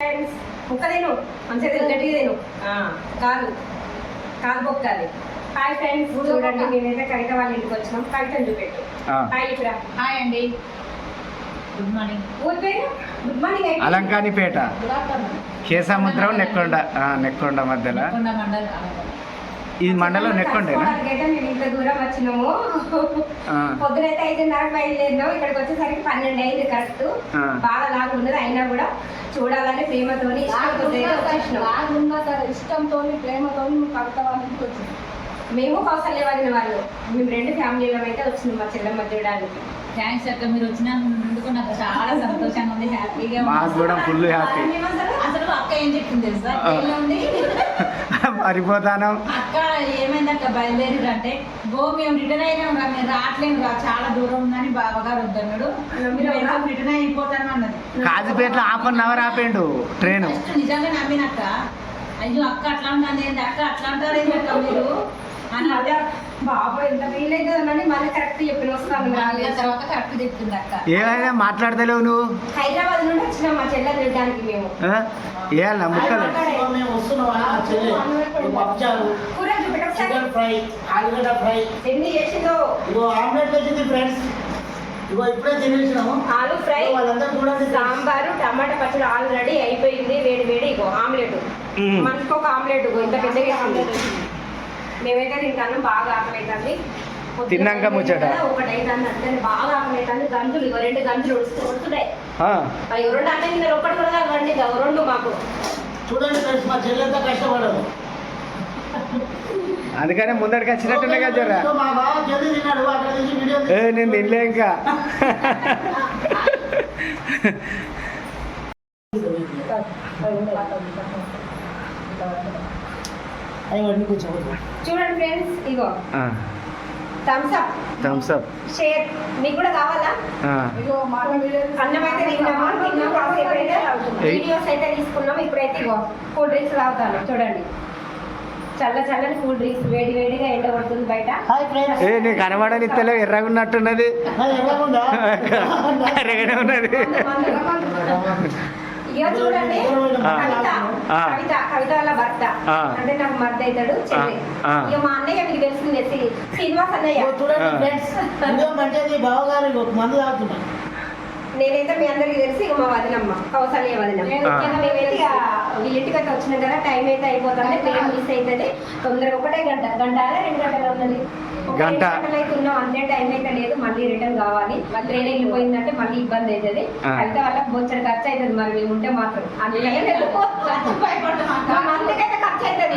Friends ముక్క తిను. మంచిగా తిను గట్టిగా తిను. ఆ, కాలు కాలు బొక్కాలి. హాయ్ ఫ్రెండ్స్ చూడండి మేమైతే కవిత వాళ్ళ ఇంటికి వచ్చినాం. కవితను చూపెట్టు. ఆ. హాయ్ ఇక్కడ. హాయ్ అండి. గుడ్ మార్నింగ్ ఊరి పేరు? Good morning Alankanipeta. Kesamudram Nekkonda ఆ, నెక్కొండ మధ్యలో. కొండ మండల్ అలంకారం. ఈ మండలం నెక్కొండేనా ఇంత దూరం వచ్చినాము. పొద్దునైతే బయలుదేరినాం ఇక్కడికి వచ్చేసరికి పన్నెండు అయింది కరెక్ట్ ఆ. బాగా లాగా ఉన్నది అయినా కూడా చూడాలని ప్రేమతోని ఇష్టంతో వచ్చేసినాం ప్రేమతో కవిత వాళ్ళ ఇంటికి వచ్చింది మేము కౌసల్య వదిన వాళ్ళు. మేము రెండు ఫ్యామిలీలో అయితే వచ్చినాం మా చెల్లెమ్మ చూడడానికి థ్యాంక్స్ అక్క మీరు వచ్చినందుకు నాకు చాలా సంతోషంగా ఉంది హ్యాపీగా మాకు కూడా ఫుల్ హ్యాపీ అసలు అక్క ఏం చెప్పింది తెలుసా? మరిపోతాను అక్క ఏమైంది అక్క? బయలుదేరి అంటే గో మేము రిటర్న్ అయినాం రా మేము రావట్లేము రా చాలా దూరం ఉందని బావగారు వద్దన్నాడు. మీరు వెళ్తాం రిటర్న్ అయిపోతాను అన్నది. కాజీపేటలో హాఫ్ అన్ అవర్ ఆపేండు ట్రైన్. నిజంగా నమ్మినక్క అయ్యో అక్క అట్లా ఉంటుంది ఏంటి అక్క? అట్లా అంటారు మీరు? అని అదే బాబు ఎంత ఫీల్ అవుతుందని మళ్ళీ కరెక్ట్ చెప్పిన వస్తాను. తర్వాత కరెక్ట్ చెప్తుంది అక్క. ఏమైనా మాట్లాడతలేవు నువ్వు? హైదరాబాద్ నుండి వచ్చినాం మా చెల్లెలు చూడడానికి మేము. ఆ? ఏయాలనా ముక్కలు? మేము చెల్లి చూపెట్టు ఒకసారి. చికెన్ ఫ్రై ఆలుగడ్డ ఫ్రై. ఎన్ని చేసిందో? ఇగో ఆమ్లెట్ వచ్చింది ఫ్రెండ్స్. ఇగో ఇప్పుడే తినేసినాము. ఆలు ఫ్రై చూడండి సాంబారు టమాటా పచ్చడి ఆల్రెడీ అయిపోయింది వేడి వేడి ఇగో ఆమ్లెట్. మనకు ఒక ఆమ్లెట్ ఇంత పెద్దగా వేసింది. మేమైతే తింటాను బాగా ఆకలి అవుతుంది పొద్దున తిన్నాక ముచ్చట. ఒకటి అవుతుంది అంటే బాగా ఆకలి అవుతుంది గంతులు ఇగో రెండు గంతులు ఉడుస్తూ ఉడుతున్నాయి రెండు అంటే కింద ఒక్కటి కూడా ఇగో రెండు మాకు చూడండి ఫ్రెండ్స్ మా చెల్లి ఎంత కష్టపడదు అందుకనే ముందడికి వచ్చినట్టునే కదా జరా ఇగో మా బావ జల్దీ తిన్నాడు అక్కడ నుంచి వీడియో ఏ నేను తినలే ఇంకా అవన్నీ కొంచెం చూడండి ఫ్రెండ్స్ ఇగో. Thumbs up thumbs up share మీకు కూడా కావాలా? ఇగో అన్నం అయితే తిన్నాము? తిన్నాము? కాసేపు అయితే వీడియోస్ అయితే తీసుకున్నాం. ఇప్పుడైతే ఇగో కూల్ డ్రింక్స్ తాగుతాను. చూడండి. చల్ల చల్లని కూల్ డ్రింక్స్ వేడి వేడిగా ఎండ పడుతుంది బయట. హాయ్ ఫ్రెండ్స్ ఏ నీకు కనబడని ఎర్రగా ఉన్నట్టున్నది. ఉన్నది. చూడండి. కవిత. కవిత కవిత వాళ్ళ భర్త. అంటే నాకు మర్ద అవుతాడు. ఇక మా అన్నయ్య మీకు తెలిసిందే శ్రీ- శ్రీనివాస్ అన్నయ్య చూడండి మంచిది బావగారు మందు తాగుతున్నా నేనైతే మీ అందరికి తెలిసి ఇక మా వదినమ్మ కౌసల్య వదినమ్మ మేమైతే ఇక వీళ్ళింటికి అయితే వచ్చినాం కదా టైం అయితే అయిపోతుంది. ట్రైన్ మిస్ అవుతుంది తొందరగా ఒకటే గంట. గంట రెండు గంటలు ఉన్నది ఒక గంట. రెండు గంటలు అయితే ఉన్నాం. అంతే టైం అయితే లేదు. మళ్ళీ రిటర్న్ కావాలి. ట్రైన్ వెళ్ళిపోయిందంటే మళ్ళీ ఇబ్బంది అవుతుంది. అయితే వాళ్ళకి బొచ్చడి ఖర్చు అవుతుంది. మరి మేము ఉంటే మాత్రం. అందుకనే మా మందికైతే ఖర్చు అవుతుంది.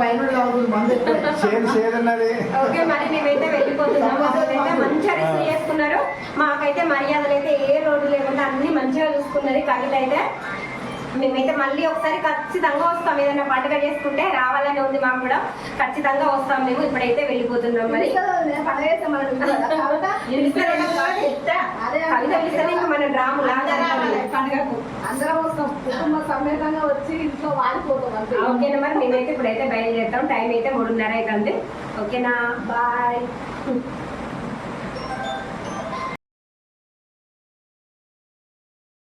పైన ఓకే మరి మేమైతే వెళ్ళిపోతున్నాం. అయితే మంచిగా రిసీవ్ చేసుకున్నారు మాకైతే మర్యాదలు అయితే ఏ రోడ్డు లేకుండా అన్ని మంచిగా చూసుకున్నది కవిత అయితే. మేమైతే మళ్ళీ ఒకసారి ఖచ్చితంగా వస్తాం ఏదైనా పండుగ చేసుకుంటే రావాలని ఉంది మాకు కూడా. ఖచ్చితంగా వస్తాం మేము ఇప్పుడైతే వెళ్ళిపోతున్నాం మరి. ఇంకా మన లాగా పండుగకు అందరం వస్తాం. కుటుంబ సమేతంగా వచ్చి ఇంట్లో వాడిపోతాం అంతే. ఓకేనా మరి? మేమైతే ఇప్పుడైతే బయలుదేరుతాం. టైం అయితే మూడున్నర అవుతుంది ఓకేనా? బాయ్.